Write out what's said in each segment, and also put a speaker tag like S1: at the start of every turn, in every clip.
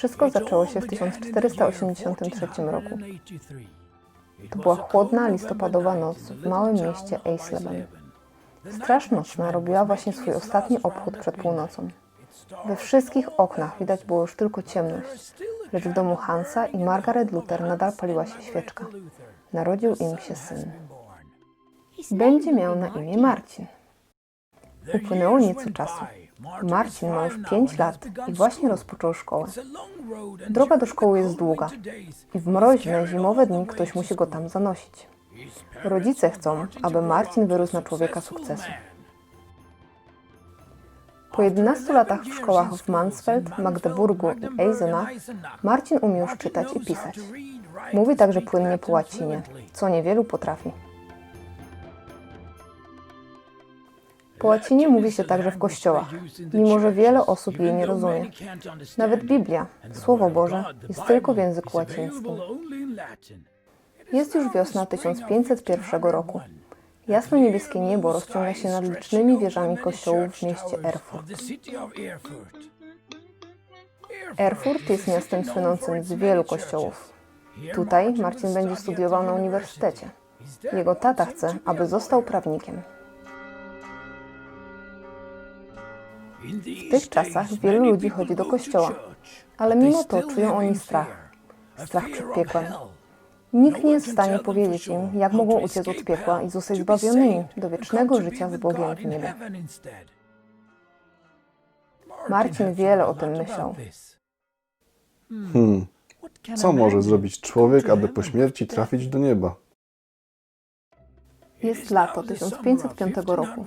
S1: Wszystko zaczęło się w 1483 roku. To była chłodna, listopadowa noc w małym mieście Eisleben. Straż nocna robiła właśnie swój ostatni obchód przed północą. We wszystkich oknach widać było już tylko ciemność, lecz w domu Hansa i Margaret Luther nadal paliła się świeczka. Narodził im się syn. Będzie miał na imię Marcin. Upłynęło nieco czasu. Marcin ma już 5 lat i właśnie rozpoczął szkołę. Droga do szkoły jest długa i w mroźne, zimowe dni ktoś musi go tam zanosić. Rodzice chcą, aby Marcin wyrósł na człowieka sukcesu. Po 11 latach w szkołach w Mansfeld, Magdeburgu i Eisenach Marcin umie już czytać i pisać. Mówi także płynnie po łacinie, co niewielu potrafi. Po łacinie mówi się także w kościołach, mimo że wiele osób jej nie rozumie. Nawet Biblia, Słowo Boże, jest tylko w języku łacińskim. Jest już wiosna 1501 roku. Jasno-niebieskie niebo rozciąga się nad licznymi wieżami kościołów w mieście Erfurt. Erfurt jest miastem słynącym z wielu kościołów. Tutaj Marcin będzie studiował na uniwersytecie. Jego tata chce, aby został prawnikiem.
S2: W tych czasach wielu ludzi chodzi do kościoła,
S1: Ale mimo to czują oni strach. Strach przed piekłem. Nikt nie jest w stanie powiedzieć im, jak mogą uciec od piekła i zostać zbawionymi do wiecznego życia z Bogiem w niebie. Marcin wiele o tym myślał.
S3: Hmm, co może zrobić człowiek, aby po śmierci trafić do nieba?
S1: Jest lato 1505 roku.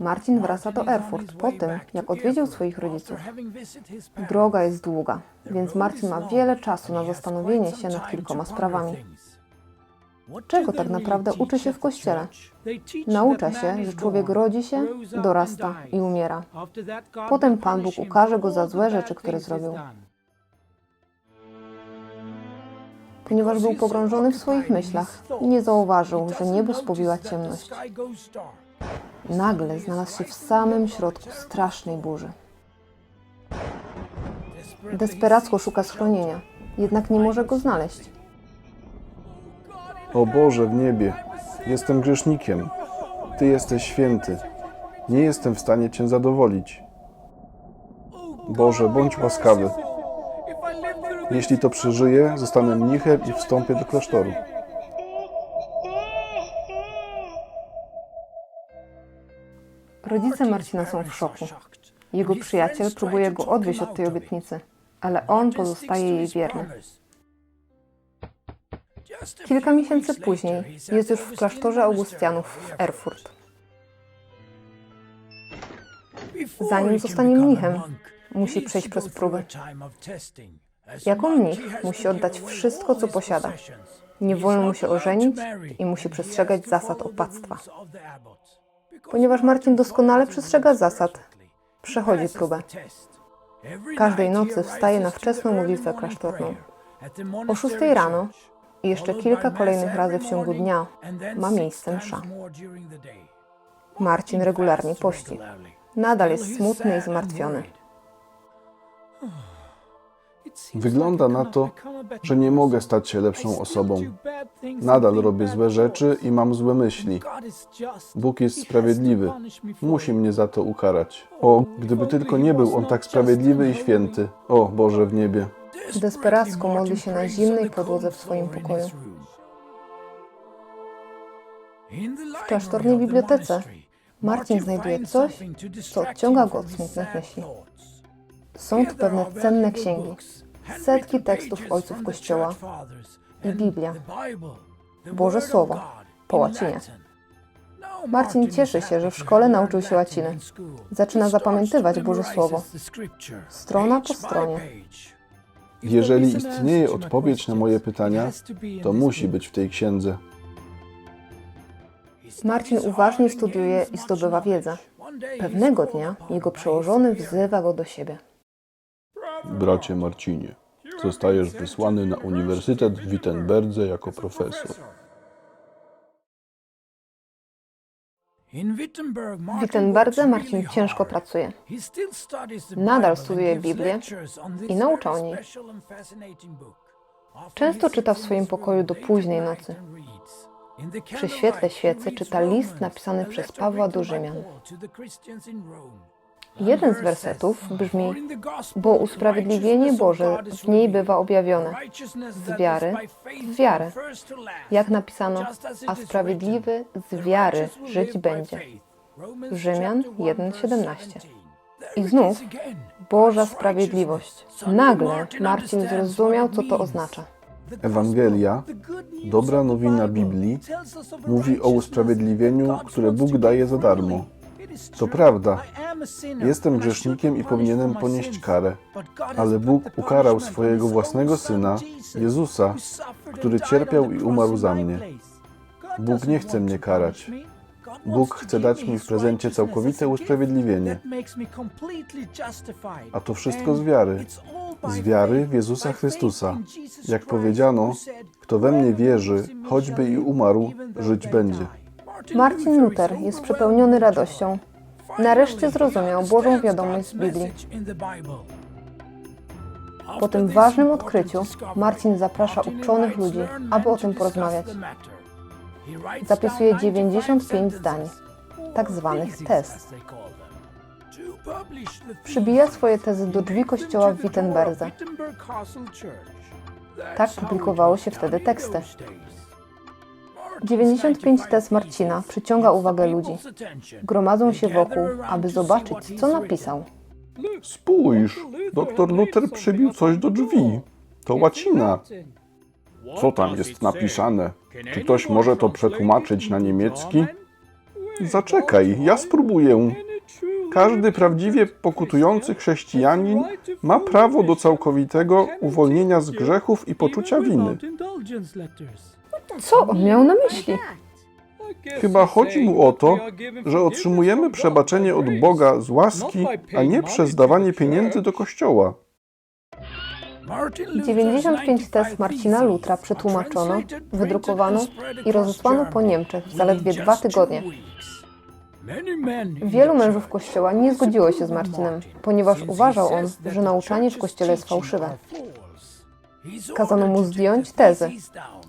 S1: Marcin wraca do Erfurt po tym, jak odwiedził swoich rodziców. Droga jest długa, więc Marcin ma wiele czasu na zastanowienie się nad kilkoma sprawami.
S2: Czego tak naprawdę uczy się w kościele?
S1: Naucza się, że człowiek rodzi się, dorasta i umiera. Potem Pan Bóg ukaże go za złe rzeczy, które zrobił. Ponieważ był pogrążony w swoich myślach i nie zauważył, że niebo spowiła ciemność. Nagle znalazł się w samym środku strasznej burzy. Desperacko szuka schronienia, jednak nie może go znaleźć.
S3: O Boże w niebie, jestem grzesznikiem. Ty jesteś święty. Nie jestem w stanie Cię zadowolić. Boże, bądź łaskawy. Jeśli to przeżyję, zostanę mnichem i wstąpię do klasztoru.
S1: Rodzice Marcina są w szoku. Jego przyjaciel próbuje go odwieźć od tej obietnicy, ale on pozostaje jej wierny. Kilka miesięcy później jest już w klasztorze Augustianów w Erfurt.
S2: Zanim zostanie mnichem,
S1: musi przejść przez próby. Jako mnich musi oddać wszystko, co posiada. Nie wolno mu się ożenić i musi przestrzegać zasad opactwa. Ponieważ Marcin doskonale przestrzega zasad, przechodzi próbę.
S2: Każdej nocy wstaje na wczesną modlitwę klasztorną. O 6 rano
S1: i jeszcze kilka kolejnych razy w ciągu dnia ma miejsce msza. Marcin regularnie pości. Nadal jest smutny i zmartwiony.
S3: Wygląda na to, że nie mogę stać się lepszą osobą. Nadal robię złe rzeczy i mam złe myśli. Bóg jest sprawiedliwy. Musi mnie za to ukarać. O, gdyby tylko nie był On tak sprawiedliwy i święty. O Boże w niebie.
S1: Desperacko modli się na zimnej podłodze w swoim pokoju.
S2: W klasztornej bibliotece
S1: Marcin znajduje coś, co odciąga go od smutnych myśli. Są tu pewne cenne księgi, setki tekstów ojców Kościoła i Biblia, Boże Słowo, po łacinie. Marcin cieszy się, że w szkole nauczył się łaciny. Zaczyna zapamiętywać Boże Słowo, strona po stronie.
S3: Jeżeli istnieje odpowiedź na moje pytania, to musi być w tej księdze.
S1: Marcin uważnie studiuje i zdobywa wiedzę. Pewnego dnia jego przełożony wzywa go do siebie.
S3: Bracie Marcinie, zostajesz wysłany na Uniwersytet w Wittenberdze jako profesor.
S2: W Wittenberdze Marcin ciężko pracuje.
S1: Nadal studiuje Biblię i naucza o niej.
S2: Często czyta w swoim pokoju do późnej nocy.
S1: Przy świetle świecy czyta list napisany przez Pawła do Rzymian. Jeden z wersetów brzmi: Bo usprawiedliwienie Boże w niej bywa objawione
S2: Z wiary w wiarę.
S1: Jak napisano, a sprawiedliwy z wiary żyć będzie.
S2: Rzymian 1,17.
S1: I znów Boża sprawiedliwość. Nagle Marcin zrozumiał, co to oznacza.
S3: Ewangelia, dobra nowina Biblii, mówi o usprawiedliwieniu, które Bóg daje za darmo. To prawda, jestem grzesznikiem i powinienem ponieść karę, ale Bóg ukarał swojego własnego Syna, Jezusa, który cierpiał i umarł za mnie. Bóg nie chce mnie karać. Bóg chce dać mi w prezencie całkowite usprawiedliwienie. A to wszystko z wiary. Z wiary w Jezusa Chrystusa. Jak powiedziano, kto we mnie wierzy, choćby i umarł, żyć będzie.
S1: Marcin Luther jest przepełniony radością. Nareszcie zrozumiał Bożą wiadomość z Biblii.
S2: Po tym ważnym odkryciu Marcin zaprasza uczonych ludzi, aby o tym porozmawiać.
S1: Zapisuje 95 zdań, tak zwanych tez. Przybija swoje tezy do drzwi kościoła w Wittenberdze. Tak publikowało się wtedy teksty. 95 tez Marcina przyciąga uwagę ludzi. Gromadzą się wokół, aby zobaczyć, co napisał.
S3: Spójrz, doktor Luther przybił coś do drzwi. To łacina. Co tam jest napisane? Czy ktoś może to przetłumaczyć na niemiecki? Zaczekaj, ja spróbuję. Każdy prawdziwie pokutujący chrześcijanin ma prawo do całkowitego uwolnienia z grzechów i poczucia winy.
S1: Co on miał na myśli?
S3: Chyba chodzi mu o to, że otrzymujemy przebaczenie od Boga z łaski, a nie przez dawanie pieniędzy do kościoła.
S1: 95 tez Marcina Lutra przetłumaczono, wydrukowano i rozesłano po Niemczech w zaledwie dwa tygodnie. Wielu mężów Kościoła nie zgodziło się z Marcinem, ponieważ uważał on, że nauczanie w Kościele jest fałszywe.
S2: Kazano mu zdjąć tezy,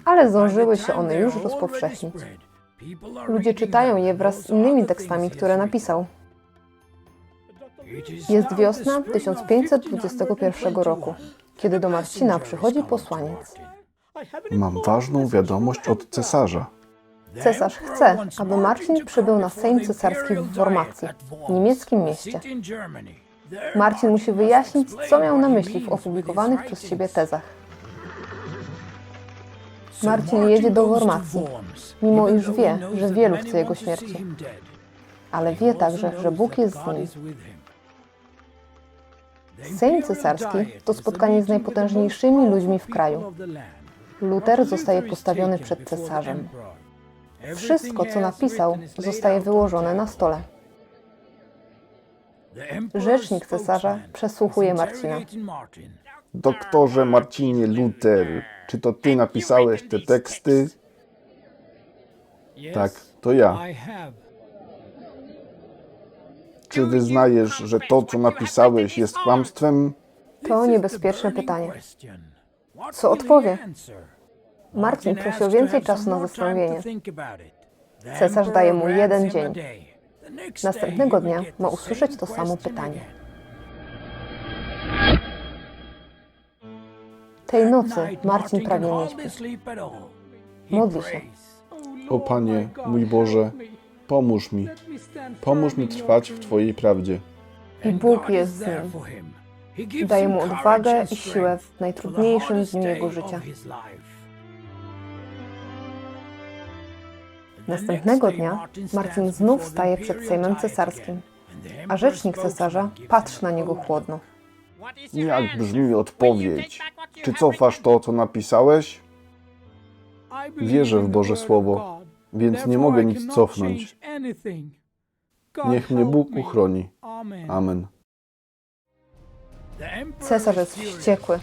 S1: Ale zdążyły się one już rozpowszechnić. Ludzie czytają je wraz z innymi tekstami, które napisał. Jest wiosna 1521 roku, kiedy do Marcina przychodzi posłaniec.
S3: Mam ważną wiadomość od cesarza.
S1: Cesarz chce, aby Marcin przybył na Sejm Cesarski w Wormacji, niemieckim mieście. Marcin musi wyjaśnić, co miał na myśli w opublikowanych przez siebie tezach.
S2: Marcin jedzie do Wormacji, mimo iż wie, że wielu chce jego śmierci.
S1: ale wie także, że Bóg jest z nim. Sejm Cesarski to spotkanie z najpotężniejszymi ludźmi w kraju. Luther zostaje postawiony przed cesarzem. Wszystko, co napisał, zostaje wyłożone na stole. Rzecznik cesarza przesłuchuje Marcina.
S3: Doktorze Marcinie Luther, czy to ty napisałeś te teksty? Tak, to ja. Czy wyznajesz, że to, co napisałeś, jest kłamstwem?
S1: To niebezpieczne pytanie. Co odpowie? Marcin prosi o więcej czasu na zastanowienie. Cesarz daje mu jeden dzień. Następnego dnia ma usłyszeć to samo pytanie. Tej nocy Marcin prawie nie śpi. Modli się.
S3: O Panie, mój Boże, pomóż mi. Pomóż mi trwać w Twojej prawdzie.
S1: I Bóg jest z nim. Daje mu odwagę i siłę w najtrudniejszym dniu jego życia. Następnego dnia Marcin znów staje przed Sejmem Cesarskim, a rzecznik cesarza patrzy na niego chłodno.
S3: Jak brzmi odpowiedź? Czy cofasz to, co napisałeś?
S4: Wierzę w Boże Słowo,
S3: Więc nie mogę nic cofnąć. Niech mnie Bóg uchroni. Amen.
S1: Cesarz jest wściekły.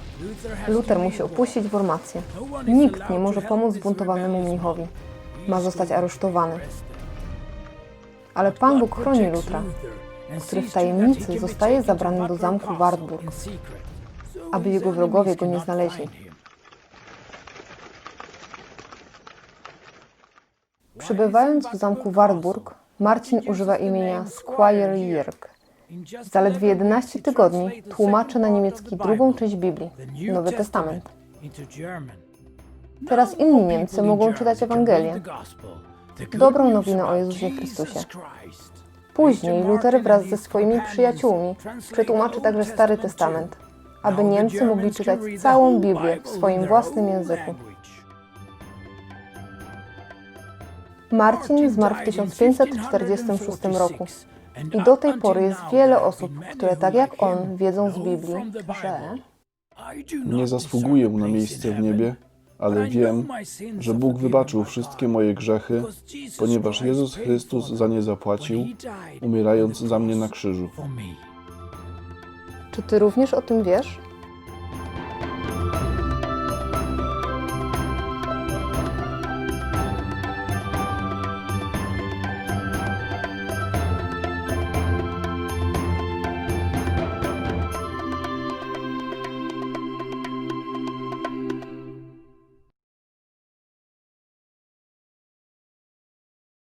S1: Luther musi opuścić formację. Nikt nie może pomóc zbuntowanemu mnichowi. Ma zostać aresztowany. Ale Pan Bóg chroni Lutra, który w tajemnicy zostaje zabrany do zamku Wartburg, aby jego wrogowie go nie znaleźli. Przybywając w zamku Wartburg, Marcin używa imienia Squire Jierg. Zaledwie 11 tygodni tłumaczy na niemiecki drugą część Biblii, Nowy Testament. Teraz inni Niemcy mogą czytać Ewangelię, dobrą nowinę o Jezusie Chrystusie. Później Luther wraz ze swoimi przyjaciółmi przetłumaczy także Stary Testament, aby Niemcy mogli czytać całą Biblię w swoim własnym języku. Marcin zmarł w 1546 roku i do tej pory jest wiele osób, które tak jak on wiedzą z Biblii, że
S3: Nie zasługuję na miejsce w niebie, ale wiem, że Bóg wybaczył wszystkie moje grzechy, ponieważ Jezus Chrystus za nie zapłacił, umierając za mnie na krzyżu.
S1: czy ty również o tym wiesz?